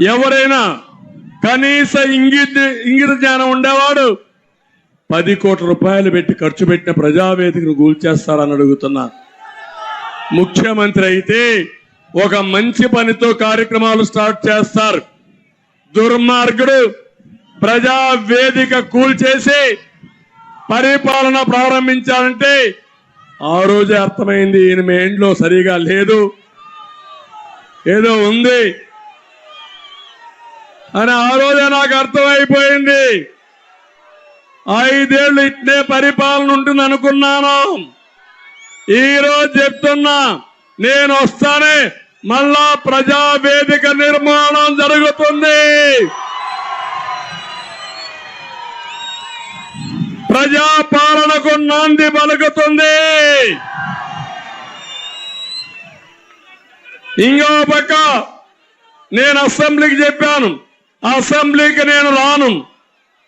ఎవరైనా కనీస ఇంగిత ఇంగిత జ్ఞానం ఉండేవాడు పది కోట్ల రూపాయలు పెట్టి ఖర్చు పెట్టిన ప్రజావేదికను కూల్చేస్తారని అడుగుతున్నా. ముఖ్యమంత్రి అయితే ఒక మంచి పనితో కార్యక్రమాలు స్టార్ట్ చేస్తారు. దుర్మార్గుడు ప్రజా వేదిక కూల్చేసి పరిపాలన ప్రారంభించాలంటే ఆ రోజే అర్థమైంది ఈయన మైండ్లో సరిగా లేదు. ఏదో ఉంది. అని ఆ రోజే నాకు అర్థమైపోయింది. ఐదేళ్ళు ఇట్నే పరిపాలన ఉంటుంది అనుకున్నాను. ఈరోజు చెప్తున్నా నేను వస్తానే మళ్ళా ప్రజా వేదిక నిర్మాణం జరుగుతుంది. ప్రజాపాలనకు నాంది పలుకుతుంది. ఇంకో పక్క నేను అసెంబ్లీకి చెప్పాను అసెంబ్లీకి నేను రాను.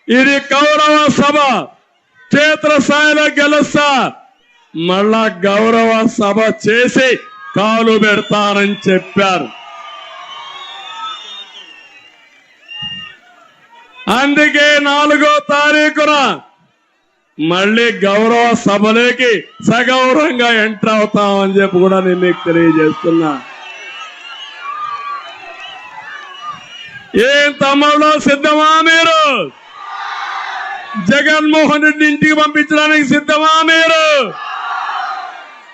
ఇది గౌరవ సభ. క్షేత్రస్థాయిలో గెలుస్తా. మళ్ళా గౌరవ సభ చేసి కాలు పెడతానని చెప్పారు. అందుకే నాలుగో తారీఖున మళ్ళీ గౌరవ సభలోకి సగౌరవంగా ఎంటర్ అవుతామని చెప్పి కూడా నేను మీకు తెలియజేస్తున్నా. ఏం తమ్ముళ్ళు? సిద్ధమా మీరు? జగన్మోహన్ రెడ్డి ఇంటికి పంపించడానికి సిద్ధమా మీరు?